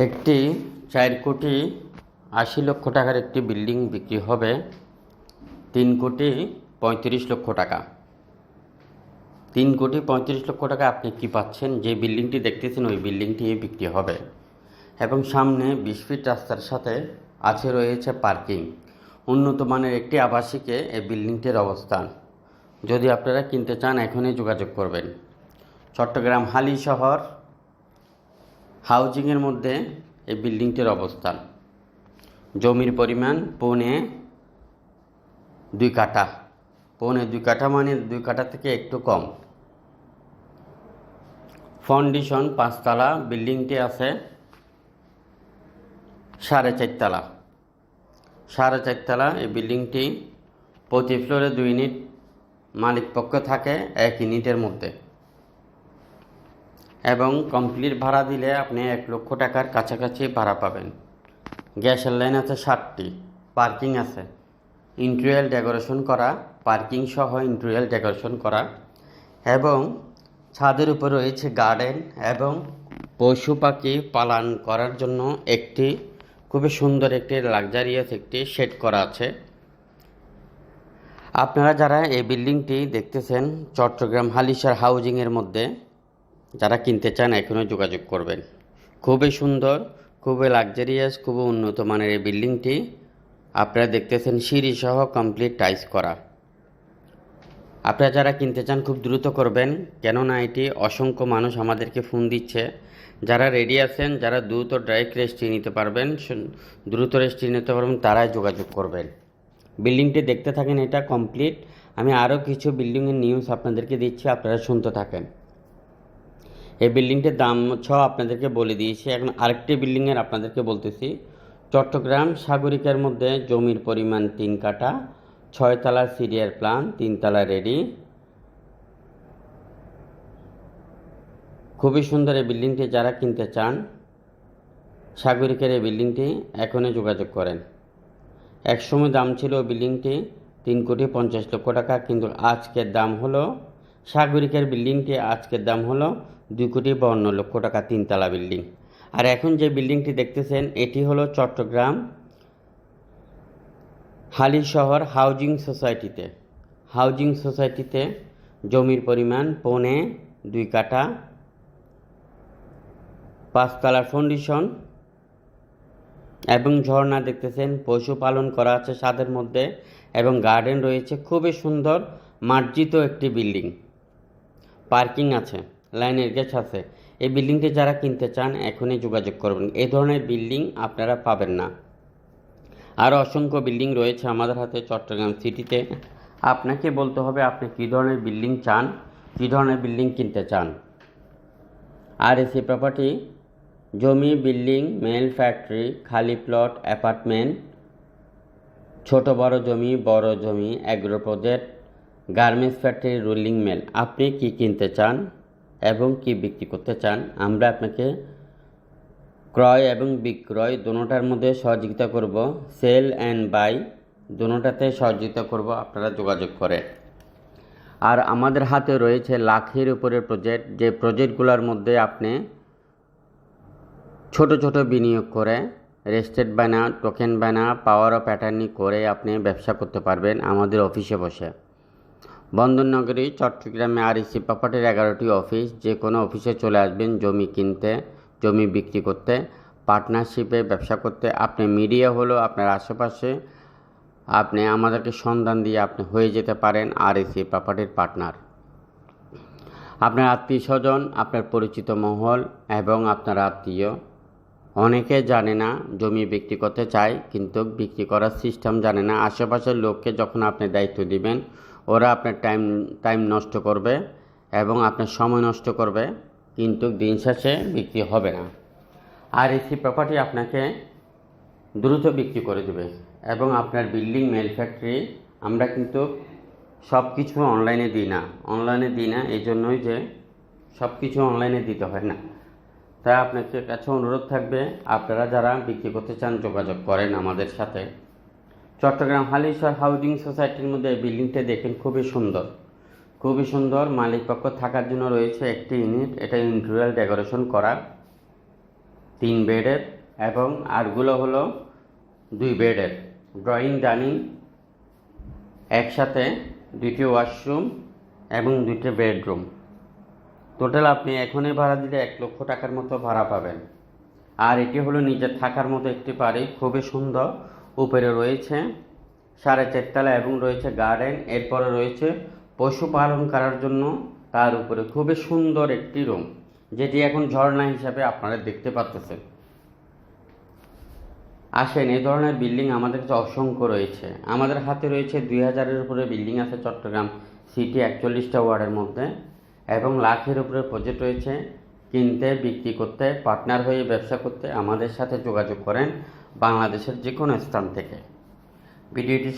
একটি চার কোটি আশি লক্ষ টাকার একটি বিল্ডিং বিক্রি হবে তিন কোটি পঁয়ত্রিশ লক্ষ টাকা। তিন কোটি পঁয়ত্রিশ লক্ষ টাকা আপনি কি পাচ্ছেন? যে বিল্ডিংটি দেখতেছেন, ওই বিল্ডিংটি বিক্রি হবে। এবং সামনে বিশ ফিট রাস্তার সাথে আছে রয়েছে পার্কিং। উন্নত মানের একটি আবাসিকে এই বিল্ডিংটির অবস্থান। যদি আপনারা কিনতে চান, এখনই যোগাযোগ করবেন। চট্টগ্রাম হালি শহর হাউজিংয়ের মধ্যে এই বিল্ডিংটির অবস্থান। জমির পরিমাণ পৌনে দুই কাঠা। পৌনে দুই কাঠা মানে দুই কাঠা থেকে একটু কম। ফাউন্ডেশন পাঁচতলা, বিল্ডিংটি আছে সাড়ে চারতলা। সাড়ে চারতলা, এই বিল্ডিংটি প্রতি ফ্লোরে দুই ইউনিট মালিক পক্ষ থাকে, এক ইউনিটের মধ্যে। এবং কমপ্লিট ভাড়া দিলে আপনি এক লক্ষ টাকার কাছাকাছি ভাড়া পাবেন। গ্যাসের লাইন আছে ষাটটি পার্কিং আছে। ইন্টেরিয়াল ডেকোরেশন করা, পার্কিং সহ ইন্টেরিয়াল ডেকোরেশন করা এবং ছাদের উপর রয়েছে গার্ডেন এবং পশু পাখি পালন করার জন্য একটি খুবই সুন্দর একটি লাক্সারিয়াস একটি শেড করা আছে। আপনারা যারা এই বিল্ডিংটি দেখতেছেন, চট্টগ্রাম হালিশার হাউজিংয়ের মধ্যে যারা কিনতে চান, এখনও যোগাযোগ করবেন। খুবই সুন্দর, খুবই লাক্সারিয়াস খুবই উন্নত মানের এই বিল্ডিংটি আপনারা দেখতেছেন সিঁড়ি সহ কমপ্লিট টাইস করা। আপনারা যারা কিনতে চান, খুব দ্রুত করবেন, কেননা এটি অসংখ্য মানুষ আমাদেরকে ফোন দিচ্ছে। যারা রেডি আছেন, যারা দ্রুত ডাইরেক্ট রেজিস্ট্রি নিতে পারবেন দ্রুত রেজিস্ট্রি নিতে পারবেন, তারাই যোগাযোগ করবেন। বিল্ডিংটি দেখতে থাকেন, এটা কমপ্লিট আমি আরও কিছু বিল্ডিংয়ের নিউজ আপনাদেরকে দিচ্ছি, আপনারা শুনতে থাকেন। এই বিল্ডিংটির দাম ছ আপনাদেরকে বলে দিয়েছি। এখন আরেকটি বিল্ডিংয়ের আপনাদেরকে বলতেছি। চট্টগ্রাম সাগরিকার মধ্যে জমির পরিমাণ তিন কাঠা, ছয়তলা সিরিয়ার প্ল্যান তিনতলা রেডি। খুবই সুন্দর এই বিল্ডিংটি, যারা কিনতে চান, সাগরিকের এই বিল্ডিংটি এখনই যোগাযোগ করেন। একসময় দাম ছিল বিল্ডিংটি তিন কোটি পঞ্চাশ লক্ষ টাকা, কিন্তু আজকের দাম হলো, সাগরিকের বিল্ডিংটি আজকের দাম হলো দুই কোটি বাউন্ন লক্ষ টাকা তিনতলা বিল্ডিং। আর এখন যে বিল্ডিংটি দেখতেছেন, এটি হলো চট্টগ্রাম হালি শহর হাউজিং সোসাইটিতে। হাউজিং সোসাইটিতে জমির পরিমাণ পৌনে দুই কাঠা পাঁচতলা ফাউন্ডেশন এবং ঝর্ণা দেখতেছেন পশুপালন করা আছে ছাদের মধ্যে এবং গার্ডেন রয়েছে। খুবই সুন্দর মার্জিত একটি বিল্ডিং। পার্কিং আছে। লাইনের গেট আছে। এই বিল্ডিংটি যারা কিনতে চান, এখনই যোগাযোগ করবেন। এই ধরনের বিল্ডিং আপনারা পাবেন না। আরও অসংখ্য বিল্ডিং রয়েছে আমাদের হাতে চট্টগ্রাম সিটিতে। আপনাকে বলতে হবে আপনি কী ধরনের বিল্ডিং চান, কী ধরনের বিল্ডিং কিনতে চান। আর এসি প্রপার্টি জমি, বিল্ডিং মেল ফ্যাক্টরি খালি প্লট অ্যাপার্টমেন্ট ছোট বড় জমি বড় জমি agro project garments factory rolling mill আপনি কি কিনতে চান? এবং কি বিক্রি করতে চান, আমরা আপনাকে ক্রয় এবং বিক্রয় দোনোটার মধ্যে সহযোগিতা করব। সেল অ্যান্ড বাই দোনোটাতে সহযোগিতা করব, আপনারা যোগাযোগ করে আর আমাদের হাতে রয়েছে লাখের উপরে প্রজেক্ট, যে প্রজেক্টগুলোর মধ্যে আপনি ছোট ছোট বিনিয়োগ করে রেস্টেড বানা টোকেন বানা পাওয়ার অফ অ্যাটার্নি করে আপনি ব্যবসা করতে পারবেন আমাদের অফিসে বসে। বন্দরনগরী, চট্টগ্রামে আর ইসি প্রপার্টির এগারোটি অফিস যে কোনো অফিসে চলে আসবেন, জমি কিনতে, জমি বিক্রি করতে, পার্টনারশিপে ব্যবসা করতে। আপনি মিডিয়া হলো আপনার আশেপাশে আপনি আমাদেরকে সন্ধান দিয়ে আপনি হয়ে যেতে পারেন আর ইসি প্রপার্টির পার্টনার। আপনার আত্মীয় স্বজন আপনার পরিচিত মহল এবং আপনার আত্মীয়। অনেকে জানে না জমি বিক্রি করতে চায়, কিন্তু বিক্রি করার সিস্টেম জানে না। আশেপাশের লোককে যখন আপনি দায়িত্ব দিবেন ওরা আপনার টাইম টাইম নষ্ট করবে এবং আপনার সময় নষ্ট করবে, কিন্তু দিন শেষে বিক্রি হবে না। আর এসি প্রপার্টি আপনাকে দ্রুত বিক্রি করে দেবে এবং আপনার বিল্ডিং মেল ফ্যাক্টরি আমরা কিন্তু সব কিছু অনলাইনে দিই না। অনলাইনে দিই না, এই জন্যই যে সব কিছু অনলাইনে দিতে হয় না। তাই আপনাদের কাছে অনুরোধ থাকবে, আপনারা যারা বিক্রি করতে চান যোগাযোগ করেন আমাদের সাথে। চট্টগ্রাম হালিশহর হাউজিং সোসাইটির মধ্যে বিল্ডিংটা দেখেন খুবই সুন্দর। খুবই সুন্দর, মালিক পক্ষ থাকার জন্য রয়েছে একটি ইউনিট, এটা ইন্টেরিয়াল ডেকোরেশন করা তিন বেডের এবং আরগুলো হলো দুই বেডের। ড্রয়িং, ডাইনিং, একসাথে দুইটি ওয়াশরুম এবং দুইটি বেডরুম। টোটাল আপনি এখনই ভাড়া দিলে এক লক্ষ টাকার মতো ভাড়া পাবেন। আর এটি হলো নিজের থাকার মতো একটি বাড়ি, খুবই সুন্দর। উপরে রয়েছে সাড়ে চারতলা এবং রয়েছে গার্ডেন এরপরে রয়েছে পশুপালন করার জন্য তার উপরে খুবই সুন্দর একটি রুম যেটি এখন ঝর্ণা হিসাবে আপনারা দেখতে পাচ্ছেন। আসেন এই ধরনের বিল্ডিং আমাদের কাছে অসংখ্য রয়েছে। আমাদের হাতে রয়েছে দুই হাজারের উপরে বিল্ডিং আছে চট্টগ্রাম সিটি একচল্লিশটা ওয়ার্ডের মধ্যে এবং লাখের উপরে প্রজেক্ট রয়েছে। কিনতে, বিক্রি করতে পার্টনার হয়ে ব্যবসা করতে আমাদের সাথে যোগাযোগ করেন। বাংলাদেশের যে কোনো স্থান থেকে। ভিডিওটি